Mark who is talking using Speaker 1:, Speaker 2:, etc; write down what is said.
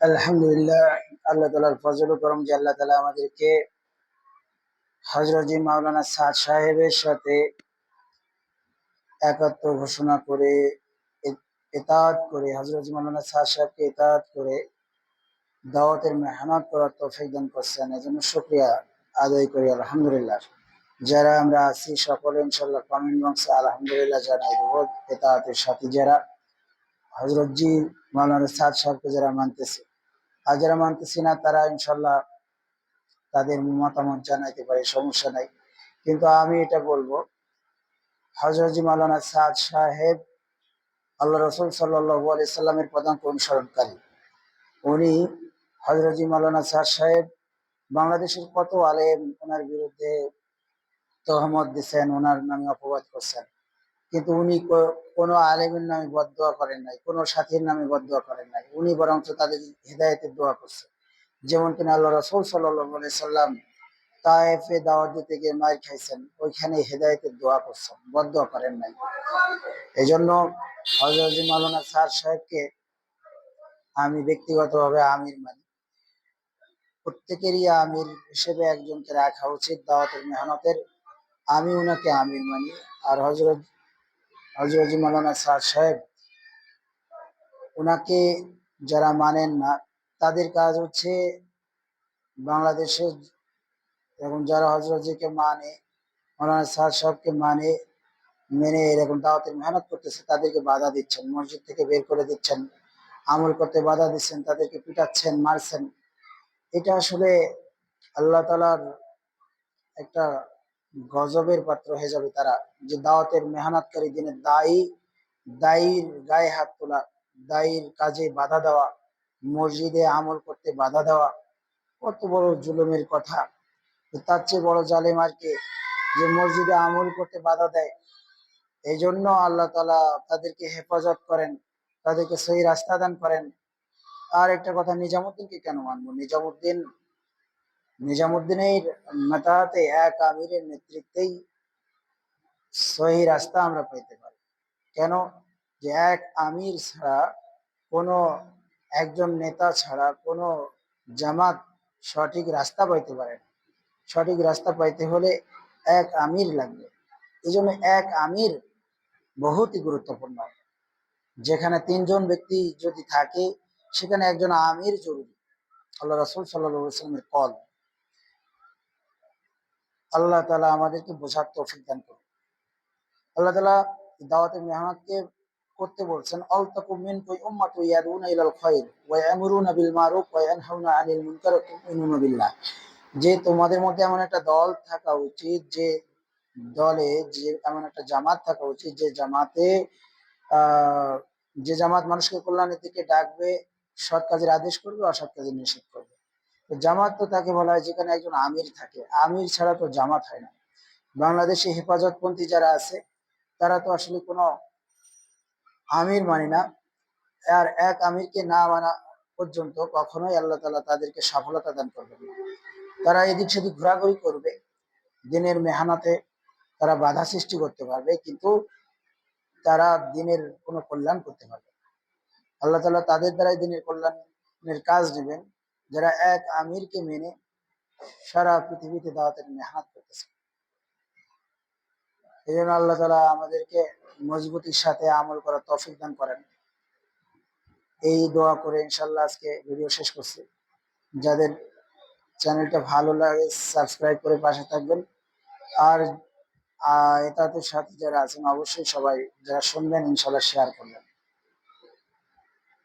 Speaker 1: আলহামদুলিল্লাহ, আল্লাহ তালার ফজল করম যে আল্লাহ তালা আমাদেরকে হজরতজি মাওলানা সাদ সাহেবের সাথে একাত্ম ঘোষণা করে এতাত করে হজরতজি মাওলানা সাদ সাহেবকে এতাত করে দাওয়াতের মেহনত করার তৌফিক দান করছেন। এজন্য শুক্রিয়া আদায় করি, আলহামদুলিল্লাহ। যারা আমরা আছি সকলে ইনশাল্লাহ কমেন্ট বক্সে আলহামদুলিল্লাহ জানাই দেবো সাথে যারা হজরতজি মাওলানা সাদ সাহেবকে যারা মানতেছে। আর যারা তারা ইনশাল্লাহ তাদের মতামত জানাইতে পারে, সমস্যা নাই। কিন্তু আমি এটা বলব হজরতজি মাওলানা সাদ সাহেব আল্লাহ রসুল সাল্লাহ সাল্লামের পদাঙ্ক অনুসরণকারী। উনি হজরতজি মাওলানা সাদ সাহেব বাংলাদেশের কত আলেম ওনার বিরুদ্ধে তহমত দিচ্ছেন ওনার নামে অপবাদ করছেন। কিন্তু উনি কোনো আলেমের নামে বদোয়া করেন নাই, কোনো সাথীর নামে বদোয়া করেন নাই। উনি বরঞ্চ তাদের হৃদায়তের দোয়া করছেন যেমন কিনা আল্লাহ রসুল সাল্লাহ সাল্লাম তায়েফে দাওয়াত দিতে গিয়ে মার খাইছেন, ওইখানে হেদায়তের দোয়া করছেন বদোয়া করেন নাই। এই জন্য হজরত মালানা স্যার সাহেবকে আমি ব্যক্তিগতভাবে আমির মানি। প্রত্যেকেরই আমির হিসেবে একজনকে রাখা উচিত দাওয়াতের মেহনতের। আমি ওনাকে আমির মানি। আর হজরত হজরত মালানা স্যার সাহেব ওনাকে যারা মানেন না, তাদের কাজ হচ্ছে বাংলাদেশের এবং যারা হজরতজিকে মানে মৌলানা স্যার সাহেবকে মানে মেনে এরকম দাওয়াতের মেহনত করতেছে, তাদেরকে বাধা দিচ্ছেন, মসজিদ থেকে বের করে দিচ্ছেন, আমল করতে বাধা দিচ্ছেন, তাদেরকে পিটাচ্ছেন, মারছেন। এটা আসলে আল্লাহ তালার একটা গজবের পাত্র হয়ে যাবে তারা। যে দাওয়াতের মেহনতকারী দিনে দায়ী, দায়ীর গায়ে হাত তোলা, দায়ীর কাজে বাধা দেওয়া, মসজিদে আমল করতে বাধা দেওয়া, কত বড় জুলুমের কথা। তার চেয়ে বড় জালেম আর কে? যে মসজিদে আমল করতে বাধা দেয়। এই জন্য আল্লাহ তালা তাদেরকে হেফাজত করেন, তাদেরকে সেই রাস্তা দান করেন। আর একটা কথা নিজামুদ্দিনকে কেন মানবো? নিজামুদ্দিন নিজামুদ্দিনের মেতাহাতে এক আমিরের নেতৃত্বেই সহি রাস্তা আমরা পেতে পারি। কেন? যে এক আমির ছাড়া, কোনো একজন নেতা ছাড়া, কোনো জামাত সঠিক রাস্তা পাইতে পারে না। সঠিক রাস্তা পাইতে হলে এক আমির লাগবে। এই জন্য এক আমির বহুতই গুরুত্বপূর্ণ। যেখানে তিনজন ব্যক্তি যদি থাকে, সেখানে একজন আমির জরুরি। আল্লাহ রসুল সাল্লামের কল। আল্লাহ তালা আমাদেরকে বোঝার তৌফিক দান করুন। আল্লাহ তালা দাওয়াতে মেহনতকে করতে বলছেন অল তাকু মিনকুম উম্মাতু ইয়াদুনা ইলাল খায়র ওয়া ইয়ামুরুনা বিল মারুফ ওয়া ইয়ানহাউনা আনিল মুনকার ওয়া তু'মিনুনা বিল্লাহ। যে তোমাদের মধ্যে এমন একটা দল থাকা উচিত, যে দলে যে এমন একটা জামাত থাকা উচিত, যে জামাতে যে জামাত মানুষকে কল্যাণের দিকে ডাকবে, সৎ কাজের আদেশ করবে, অসৎ কাজের নিষেধ করবে। জামাত তো তাকে বলা হয় যেখানে একজন আমির থাকে। আমির ছাড়া তো জামাত হয় না। বাংলাদেশে হেফাজতপন্থী যারা আছে, তারা তো আসলে কোনো আমির মানে না। আর এক আমিরকে না মানা পর্যন্ত কখনোই আল্লাহ তালা তাদেরকে সফলতা দান করবেন না। তারা এদিক সেদিক ঘোরাঘুরি করবে, দিনের মেহনতে তারা বাধা সৃষ্টি করতে পারবে, কিন্তু তারা দিনের কোনো কল্যাণ করতে পারবে না। আল্লাহ তালা তাদের দ্বারাই দিনের কল্যাণের কাজ নেবেন। যারা এক আমিরকে মেনে সারা পৃথিবীতে দাওয়াতের মেহনত করতেছে। এই জন্য আল্লাহ তালা আমাদেরকে মজবুতির সাথে আমল করার তৌফিক দান করেন। এই দোয়া করে ইনশাল্লাহ আজকে ভিডিও শেষ করছি। যাদের চ্যানেলটা ভালো লাগে সাবস্ক্রাইব করে পাশে থাকবেন। আর এটাতে সাথে যারা আছেন, অবশ্যই সবাই যারা শুনবেন ইনশাল্লাহ শেয়ার করবেন।